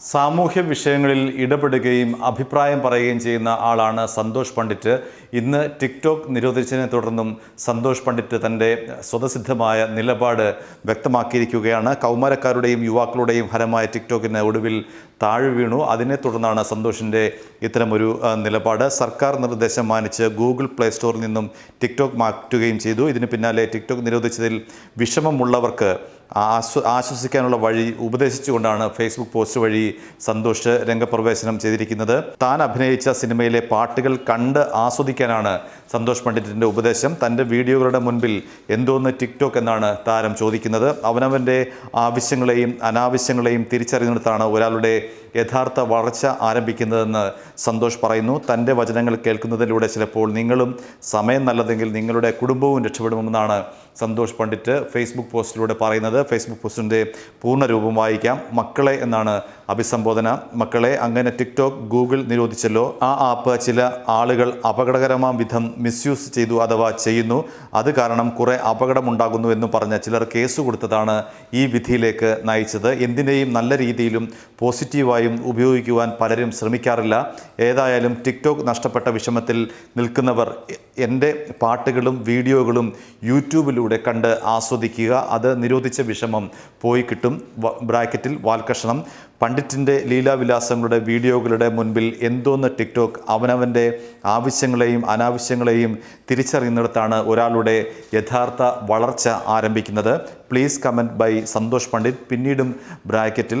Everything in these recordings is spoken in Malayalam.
സാമൂഹ്യ വിഷയങ്ങളിൽ ഇടപെടുകയും അഭിപ്രായം പറയുകയും ചെയ്യുന്ന ആളാണ് സന്തോഷ് പണ്ഡിറ്റ്. ഇന്ന് ടിക്ടോക്ക് നിരോധിച്ചതിനെ തുടർന്നും സന്തോഷ് പണ്ഡിറ്റ് തന്റെ സ്വതസിദ്ധമായ നിലപാട് വ്യക്തമാക്കിയിരിക്കുകയാണ്. കൗമാരക്കാരുടെയും യുവാക്കളുടെയും ഫലമായ ടിക്ടോക്കിന് ഒടുവിൽ താഴെ വീണു. അതിനെ തുടർന്നാണ് സന്തോഷിന്റെ ഇത്തരമൊരു നിലപാട്. സർക്കാർ നിർദ്ദേശം മാനിച്ച് ഗൂഗിൾ പ്ലേ സ്റ്റോറിൽ നിന്നും ടിക്ടോക്ക് മാറ്റുകയും ചെയ്തു. ഇതിന് പിന്നാലെ ടിക്ടോക്ക് നിരോധിച്ചതിൽ വിഷമമുള്ളവർക്ക് ആശ്വ ആശ്വസിക്കാനുള്ള വഴി ഉപദേശിച്ചുകൊണ്ടാണ് ഫേസ്ബുക്ക് പോസ്റ്റ് വഴി സന്തോഷ് രംഗപ്രവേശനം ചെയ്തിരിക്കുന്നത്. താൻ അഭിനയിച്ച സിനിമയിലെ പാട്ടുകൾ കണ്ട് ആസ്വദിക്കാനാണ് സന്തോഷ് പണ്ഡിറ്റിന്റെ ഉപദേശം. തന്റെ വീഡിയോകളുടെ മുൻപിൽ എന്തോന്ന് ടിക്ടോക്ക് എന്നാണ് താരം ചോദിക്കുന്നത്. അവനവന്റെ ആവശ്യങ്ങളെയും അനാവശ്യങ്ങളെയും തിരിച്ചറിയുന്നിടത്താണ് ഒരാളുടെ യഥാർത്ഥ വളർച്ച ആരംഭിക്കുന്നതെന്ന് സന്തോഷ് പറയുന്നു. തന്റെ വചനങ്ങൾ കേൾക്കുന്നതിലൂടെ ചിലപ്പോൾ നിങ്ങളും സമയം നല്ലതെങ്കിൽ നിങ്ങളുടെ കുടുംബവും രക്ഷപ്പെടുമെന്നാണ് സന്തോഷ് പണ്ഡിറ്റ് ഫേസ്ബുക്ക് പോസ്റ്റിലൂടെ പറയുന്നത്. ഫേസ്ബുക്ക് പോസ്റ്റിന്റെ പൂർണരൂപം വായിക്കാം. മക്കളെ എന്നാണ് അഭിസംബോധന. മക്കളെ അങ്ങനെ ടിക്ടോക്ക് ഗൂഗിൾ നിരോധിച്ചല്ലോ. ആ ആപ്പ് ചില ആളുകൾ അപകടകരമാം വിധം മിസ്യൂസ് ചെയ്തു അഥവാ ചെയ്യുന്നു. അത് കാരണം കുറേ അപകടമുണ്ടാകുന്നു എന്ന് പറഞ്ഞ ചിലർ കേസ് കൊടുത്തതാണ് ഈ വിധിയിലേക്ക് നയിച്ചത്. എന്തിനേയും നല്ല രീതിയിലും പോസിറ്റീവായും ഉപയോഗിക്കുവാൻ പലരും ശ്രമിക്കാറില്ല. ഏതായാലും ടിക്ടോക്ക് നഷ്ടപ്പെട്ട വിഷമത്തിൽ നിൽക്കുന്നവർ എന്റെ പാട്ടുകളും വീഡിയോകളും യൂട്യൂബിലൂടെ കണ്ട് ആസ്വദിക്കുക. അത് നിരോധിച്ച വിഷമം പോയി കിട്ടും. ബ്രാക്കറ്റിൽ വാൽക്കഷണം പണ്ഡിറ്റിന്റെ ലീലാവിലാസങ്ങളുടെ വീഡിയോകളുടെ മുൻപിൽ എന്തോന്ന് ടിക്ടോക്ക് അവനവന്റെ ആവശ്യങ്ങളെയും അനാവശ്യങ്ങളെയും തിരിച്ചറിയുന്നിടത്താണ് ഒരാളുടെ യഥാർത്ഥ വളർച്ച ആരംഭിക്കുന്നത്. Please comment by Santhosh Pandit പിന്നീടും ബ്രാക്കറ്റിൽ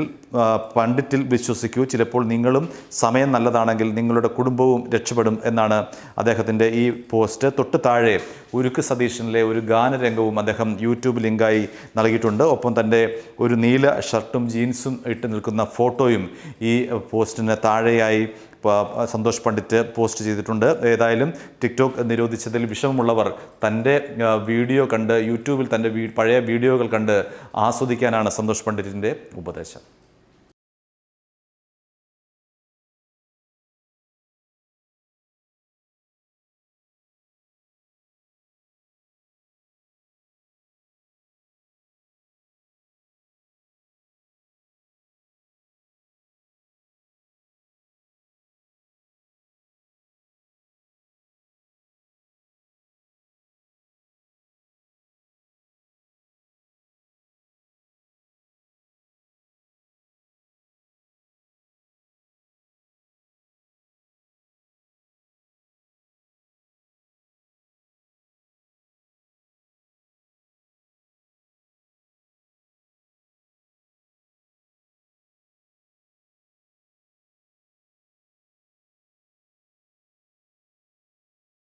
പണ്ഡിറ്റിൽ വിശ്വസിക്കൂ. ചിലപ്പോൾ നിങ്ങളും സമയം നല്ലതാണെങ്കിൽ നിങ്ങളുടെ കുടുംബവും രക്ഷപ്പെടും എന്നാണ് അദ്ദേഹത്തിന്റെ ഈ പോസ്റ്റ് തൊട്ട് താഴെ ഉരുക്ക് സതീഷിനിലെ ഒരു ഗാനരംഗവും അദ്ദേഹം യൂട്യൂബ് ലിങ്കായി നൽകിയിട്ടുണ്ട്. ഒപ്പം തന്റെ ഒരു നീല ഷർട്ടും ജീൻസും ഇട്ട് നിൽക്കുന്ന ഫോട്ടോയും ഈ പോസ്റ്റിന് താഴെയായി സന്തോഷ് പണ്ഡിറ്റ് പോസ്റ്റ് ചെയ്തിട്ടുണ്ട്. ഏതായാലും ടിക്ടോക്ക് നിരോധിച്ചതിൽ വിഷമമുള്ളവർ തന്റെ വീഡിയോ കണ്ട് യൂട്യൂബിൽ തന്റെ പഴയ വീഡിയോകൾ കണ്ട് ആസ്വദിക്കാനാണ് സന്തോഷ് പണ്ഡിറ്റിന്റെ ഉപദേശം.